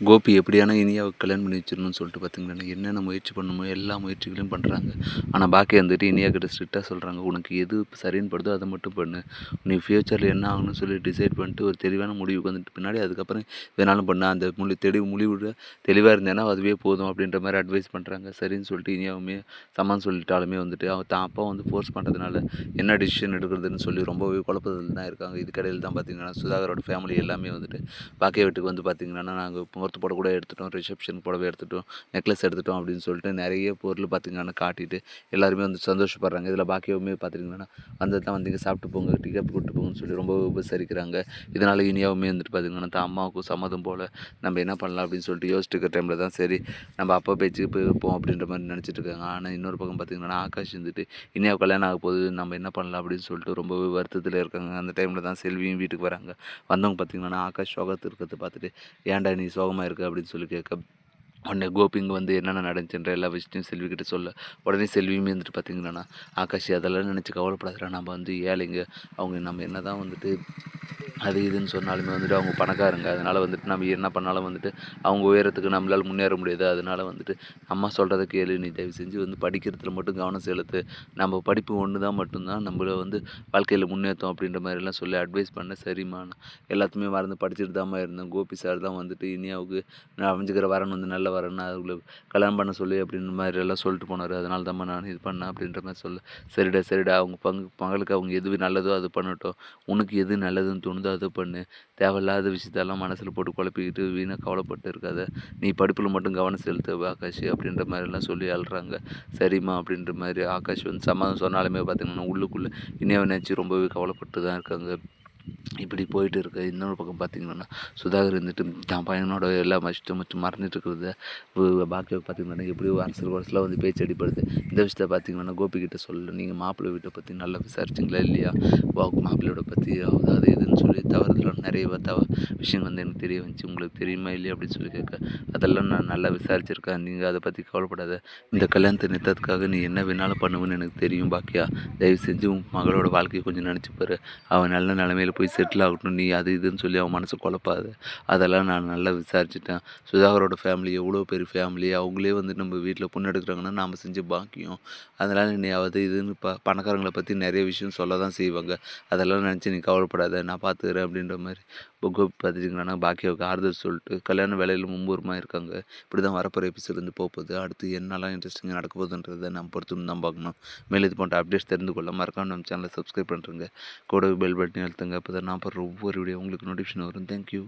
கோபி எப்படியான இனியாவை கல்யாணம் பண்ணி வச்சிடணும்னு சொல்லிட்டு பார்த்தீங்கன்னா என்னென்ன முயற்சி பண்ணணுமோ எல்லா முயற்சிகளையும் பண்ணுறாங்க ஆனால் பாக்கி வந்துட்டு இனியா கிட்ட ஸ்ட்ரிக்டாக சொல்கிறாங்க உனக்கு எது சரின்னு படுதோ அதை மட்டும் பண்ணு. நீ ஃப்யூச்சரில் என்ன ஆகணும்னு சொல்லி டிசைட் பண்ணிட்டு ஒரு தெளிவான முடிவுக்கு வந்துட்டு பின்னாடி அதுக்கப்புறம் வேணாலும் பண்ண. அந்த முடி தெளிவு முடிவு தெளிவாக இருந்தேன்னா அதுவே போதும் அப்படின்ற மாதிரி அட்வைஸ் பண்ணுறாங்க சரின்னு சொல்லிட்டு இனியாவுமே சமான் சொல்லிட்டாலுமே வந்துட்டு அவன் தான் அப்பா வந்து ஃபோர்ஸ் பண்ணுறதுனால என்ன டிசிஷன் எடுக்கிறதுன்னு சொல்லி ரொம்பவே குழப்பத்தில் தான் இருக்காங்க. இதுக்கடையில் தான் பார்த்தீங்கன்னா சுதாகரோட ஃபேமிலி எல்லாமே வந்துட்டு பாக்கிய வீட்டுக்கு வந்து பார்த்திங்கன்னா நாங்கள் முகூர்த்த புடவை கூட எடுத்துட்டோம் ரிசப்ஷன் புடவை எடுத்துட்டோம் நெக்லஸ் எடுத்துட்டோம் அப்படின்னு சொல்லிட்டு நிறைய பொருள் பார்த்திங்கன்னா காட்டிட்டு எல்லாருமே வந்து சந்தோஷப்படுறாங்க. இதில் பாக்கியவுமே பார்த்திங்கன்னா வந்து தான் வந்தீங்க சாப்பிட்டு போங்க டிக்கெட் கூப்பிட்டு போங்கன்னு சொல்லி ரொம்ப உபசரிக்கிறாங்க. இதனால் இனியாவுமே வந்துட்டு பார்த்திங்கன்னா தான் அம்மாவுக்கும் சம்மதம் போல் நம்ம என்ன பண்ணலாம் அப்படின்னு சொல்லிட்டு யோசிச்சுட்டு இருக்கிற டைமில் தான் சரி நம்ம அப்பா பேச்சுக்கு போய் அப்படின்ற மாதிரி நினச்சிட்டு இருக்காங்க. ஆனால் இன்னொரு பக்கம் பார்த்திங்கன்னா ஆகாஷ் வந்துட்டு இனியா கல்யாணம் ஆக போகுது நம்ம என்ன பண்ணலாம் அப்படின்னு சொல்லிட்டு ரொம்பவே வருத்தத்தில் இருக்காங்க. அந்த டைமில் தான் செல்வியும் வீட்டுக்கு வராங்க. வந்தவங்க பார்த்திங்கன்னா ஆகாஷ் சோகத்து இருக்கிறத பார்த்துட்டு ஏன்டா நீ சோகமாக இருக்குது அப்படின்னு சொல்லி கேட்க உடனே கோபிங்க வந்து என்னென்ன நடந்துச்சுன்ற எல்லா விஷயத்தையும் செல்வி கிட்ட சொல்ல உடனே செல்வியுமே வந்துட்டு பார்த்தீங்கன்னா ஆகாஷ் அதெல்லாம் நினச்சி கவலைப்படாதா நம்ம வந்து ஏழைங்க அவங்க நம்ம என்ன தான் வந்துட்டு அது இதுன்னு சொன்னாலுமே வந்துட்டு அவங்க பணக்காரங்க. அதனால் வந்துட்டு நம்ம என்ன பண்ணாலும் வந்துட்டு அவங்க உயரத்துக்கு நம்மளால் முன்னேற முடியாது. அதனால் வந்துட்டு அம்மா சொல்கிறத கேளு. நீ தயவு செஞ்சு வந்து படிக்கிறதுல மட்டும் கவனம் செலுத்து. நம்ம படிப்பு ஒன்று தான் மட்டும்தான் நம்மளை வந்து வாழ்க்கையில் முன்னேற்றோம் அப்படின்ற மாதிரிலாம் சொல்லி அட்வைஸ் பண்ண சரிம்மா. எல்லாத்தையுமே மறந்து படிச்சுட்டு தான் இருந்தேன். கோபி சார் தான் வந்துட்டு இனியாவுக்கு நான் அமைஞ்சுக்கிற வரன் வந்து நல்ல வரேன்னு அதுக்குள்ள கல்யாணம் பண்ண சொல்லி அப்படின்ற மாதிரி எல்லாம் சொல்லிட்டு போனார். அதனால தான் நான் இது பண்ணேன் அப்படின்ற மாதிரி சொல்ல. சரிடா சரிடா. அவங்க பங்கு மகளுக்கு அவங்க எது நல்லதோ அது பண்ணட்டும். உனக்கு எது நல்லது எதுவும் தோணுதோ அது பண்ணு. தேவையில்லாத விஷயத்தெல்லாம் மனசில் போட்டு குழப்பிக்கிட்டு வீணாக கவலைப்பட்டு இருக்காத. நீ படிப்பில் மட்டும் கவனம் செலுத்து ஆகாஷ் அப்படின்ற மாதிரிலாம் சொல்லி அழுறாங்க. சரிம்மா அப்படின்ற மாதிரி ஆகாஷ் வந்து சமாதம் சொன்னாலுமே பார்த்திங்கன்னா உள்ளுக்குள்ளே இன்னும் நினச்சி ரொம்பவே கவலைப்பட்டு தான் இருக்காங்க. இப்படி போயிட்டு இருக்க இன்னொரு பக்கம் பார்த்தீங்கன்னா சுதாகர் இருந்துட்டு தான் பையனோட எல்லா மஷ்டம் மற்றும் மறந்துட்டு இருக்கிறத பாக்கியை பார்த்தீங்கன்னா எப்படியோ அரசியல் குறைசில் வந்து பேச்சு அடிப்படுது. இந்த விஷயத்தை பார்த்தீங்கன்னா கோபிக்கிட்ட சொல்ல. நீங்கள் மாப்பிள்ளை வீட்டை பற்றி நல்லா விசாரிச்சிங்களா இல்லையா? வா மாப்பிள்ளையோட பற்றி அதாவது இதுன்னு சொல்லி தவறுதலாக நிறைய தவ விஷயம் வந்து எனக்கு தெரிய வந்துச்சு. உங்களுக்கு தெரியுமா இல்லையா? அப்படின்னு சொல்லி கேட்க அதெல்லாம் நான் நல்லா விசாரிச்சிருக்கேன். நீங்கள் அதை பற்றி கவலைப்படாத. இந்த கல்யாணத்தை நிறுத்ததுக்காக நீ என்ன வேணாலும் பண்ணுவேன்னு எனக்கு தெரியும் பாக்கியா. தயவு செஞ்சு உன் மகளோட வாழ்க்கையை கொஞ்சம் நினச்சிப்பாரு அவன் நல்ல நிலமையில் போய் செட்டில் ஆகட்டும். நீ அது இதுன்னு சொல்லி அவன் மனசு குழப்பாது. அதெல்லாம் நான் நல்லா விசாரிச்சுட்டேன். சுதாகரோட ஃபேமிலி எவ்வளோ பெரிய ஃபேமிலி அவங்களே வந்து நம்ம வீட்டில் பொண்ணு எடுக்கிறாங்கன்னா நாம் செஞ்ச பாக்கியம். அதனால் நீ அது இதுன்னு ப பணக்காரங்களை பற்றி நிறைய விஷயம் சொல்ல தான் செய்வாங்க. அதெல்லாம் நினச்சி நீ கவலைப்படாத நான் பார்த்துக்கிறேன் அப்படின்ற மாதிரி. புக் பார்த்துட்டிங்கன்னா பாக்கியாவுக்கு ஆறுதல் சொல்லிட்டு கல்யாண வேலையில் மும்பூரமாக இருக்காங்க. இப்படி தான் வரப்போகிற எபிசோட் வந்து போகுது அடுத்து என்னெல்லாம் இன்ட்ரெஸ்டிங்காக நடக்க போகுதுன்றதை நம்ம பொறுத்து தான் பார்க்கணும். மேலே இது போன்ற அப்டேட்ஸ் தெரிந்து கொள்ள மறக்காம நம்ம சேனலை சப்ஸ்கிரைப் பண்ணுறேங்க கூட பெல் பட்டன் எழுத்துங்க அப்போ தான் நான் போடுற ஒவ்வொரு வீடியோ உங்களுக்கு நோட்டிஃபிகேஷன் வரும். தேங்க்யூ